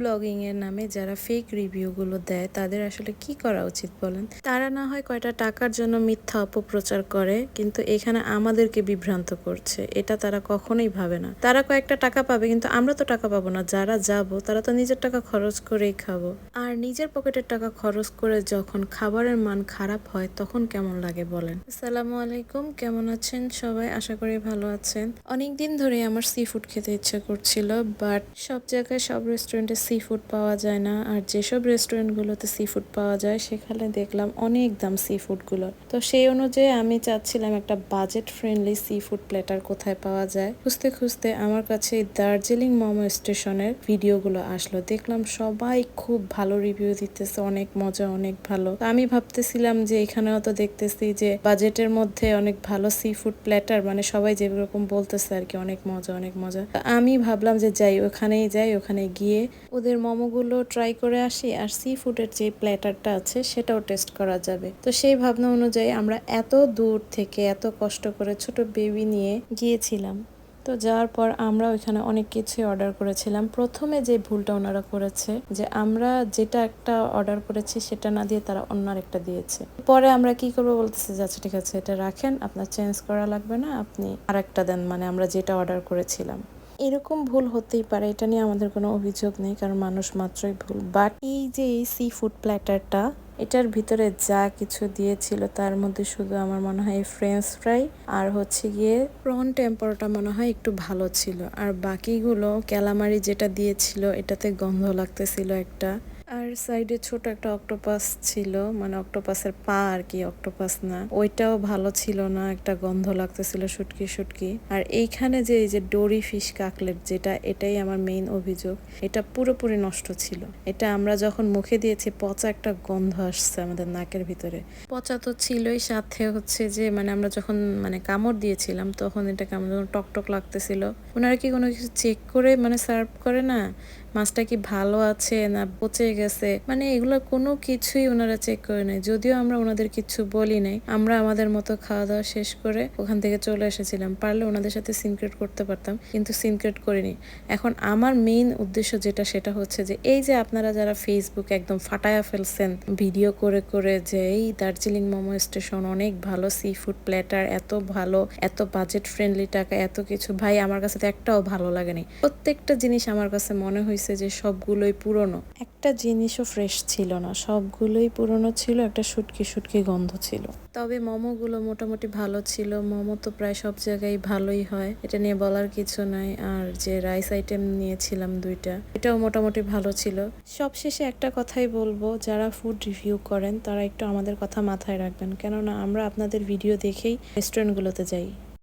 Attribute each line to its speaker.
Speaker 1: Blogging এর নামে যারা ফেক রিভিউগুলো দেয়, তাদের আসলে কি করা উচিত বলেন? তারা না হয় কয়টা টাকার জন্য মিথ্যা অপপ্রচার করে, কিন্তু এখানে আমাদেরকে বিভ্রান্ত করছে। এটা তারা কখনোই ভাবে না। তারা কয়েকটা টাকা পাবে, কিন্তু আমরা তো টাকা পাবো না। যারা যাব, তারা তো নিজের টাকা খরচ করেই খাব। আর নিজের পকেটের টাকা খরচ করে যখন খাবারের মান খারাপ হয়, তখন কেমন লাগে বলেন? আসসালামু আলাইকুম, কেমন আছেন সবাই? আশা করি ভালো আছেন। অনেকদিন ধরে আমার সি ফুড খেতে ইচ্ছা করছিল বাট সব জায়গায়, সব রেস্টুরেন্টে সি ফুড পাওয়া যায় না, আর যেসব রেস্টুরেন্টগুলোতে সি ফুড পাওয়া যায়, সেখানে দেখলাম অনেক দাম সি ফুডগুলোর। তো সেই অনুযায়ী আমি চাচ্ছিলাম একটা budget friendly seafood platter কোথায় পাওয়া যায়। খুঁজতে খুঁজতে আমার কাছে দার্জিলিং মোমো স্টেশনের ভিডিওগুলো আসলো। দেখলাম সবাই খুব ভালো রিভিউ দিতেছে, অনেক মজা, অনেক ভালো। আমি ভাবতেছিলাম যে এখানেও তো দেখতেছি যে বাজেটের মধ্যে অনেক ভালো সি ফুড প্ল্যাটার মানে সবাই যেরকম বলতেছে আর কি, অনেক মজা অনেক মজা। আমি ভাবলাম যে যাই, ওখানেই যাই, ওখানে গিয়ে ওদের মোমোগুলো ট্রাই করে আসি আর সি ফুডের যে প্ল্যাটারটা আছে, সেটাও টেস্ট করা যাবে। তো সেই ভাবনা অনুযায়ী আমরা এত দূর থেকে এত কষ্ট করে ছোট বেবি নিয়ে গিয়েছিলাম। তো যাওয়ার পর আমরা ওইখানে অনেক কিছুই অর্ডার করেছিলাম। প্রথমে যে ভুলটা ওনারা করেছে, যে আমরা যেটা একটা অর্ডার করেছি, সেটা না দিয়ে তারা অন্য একটা দিয়েছে। পরে আমরা কি করব বলতেছে আচ্ছা ঠিক আছে, এটা রাখেন, আপনার চেঞ্জ করা লাগবে না, আপনি আর একটা দেন। মানে আমরা যেটা অর্ডার করেছিলাম। এরকম ভুল হতেই পারে, এটা নিয়ে আমাদের কোনো অভিযোগ নেই, কারণ মানুষ মাত্রই ভুল। বাট এই যে এই সি ফুড প্ল্যাটারটা এটার ভিতরে যা কিছু দিয়েছিল, তার মধ্যে শুধু আমার মনে হয় ফ্রেঞ্চ ফ্রাই আর হচ্ছে গিয়ে প্রন টেম্পারটা মনে হয় একটু ভালো ছিল। আর বাকিগুলো ক্যালামারি যেটা দিয়েছিল, এটাতে গন্ধ লাগতেছিল একটা। আর সাইডে ছোট একটা অক্টোপাস ছিল মানে অক্টোপাসের পা আর কি, অক্টোপাস না। ওইটাও ভালো ছিল না, একটা গন্ধ লাগতেছিল শুটকি শুটকি আর এইখানে যে, এই যে ডোরি ফিশ কাকলেট যেটা, এটাই আমার মেইন অভিযোগ। এটা পুরোপুরি নষ্ট ছিল। এটা আমরা যখন মুখে দিয়েছি, পচা একটা গন্ধ আসছে আমাদের নাকের ভিতরে। পচা তো ছিলই, সাথে হচ্ছে যে মানে আমরা যখন মানে কামড় দিয়েছিলাম, তখন এটা কেমন যেন টকটক লাগতেছিল। ওনারা কি কোনো কিছু চেক করে মানে সার্ভ করে না? মাছটা কি ভালো আছে না পচে গেছে? মানে এগুলো কোনো কিছুই ওনারা চেক করে নাই। যদিও আমরা ওনাদের কিছু বলি নাই, আমরা আমাদের মতো খাওয়া দাওয়া শেষ করে ওখান থেকে চলে এসেছিলাম। পারলে ওনাদের সাথে সিনক্রেট করতে পারতাম, কিন্তু সিনক্রেট করিনি। এখন আমার মেইন উদ্দেশ্য যেটা, সেটা হচ্ছে যে, এই যে আপনারা যারা ফেসবুক একদম ফাটায়া ফেলছেন ভিডিও করে করে যে এই দার্জিলিং মোমো স্টেশন অনেক ভালো সি ফুড প্ল্যাটার এত ভালো, এত বাজেট ফ্রেন্ডলি টাকা, এত কিছু, ভাই আমার কাছে তো একটাও ভালো লাগেনি। প্রত্যেকটা জিনিস আমার কাছে মনে হয়েছে যে সবগুলোই পুরনো। একটা জিনিসও ফ্রেশ ছিল না। সবগুলোই পুরনো ছিল, একটা শুটকি শুটকি গন্ধ ছিল। তবে মোমোগুলো মোটামুটি ভালো ছিল। মোমো তো প্রায় সব জায়গায় ভালোই হয়। এটা নিয়ে বলার কিছু নাই। আর যে রাইস আইটেম নিয়েছিলাম দুইটা, এটাও মোটামুটি ভালো ছিল। সবশেষে একটা কথাই বলব, যারা ফুড রিভিউ করেন, তারা একটু আমাদের কথা মাথায় রাখবেন। কেননা আমরা আপনাদের ভিডিও দেখেই রেস্টুরেন্টগুলোতে যাই।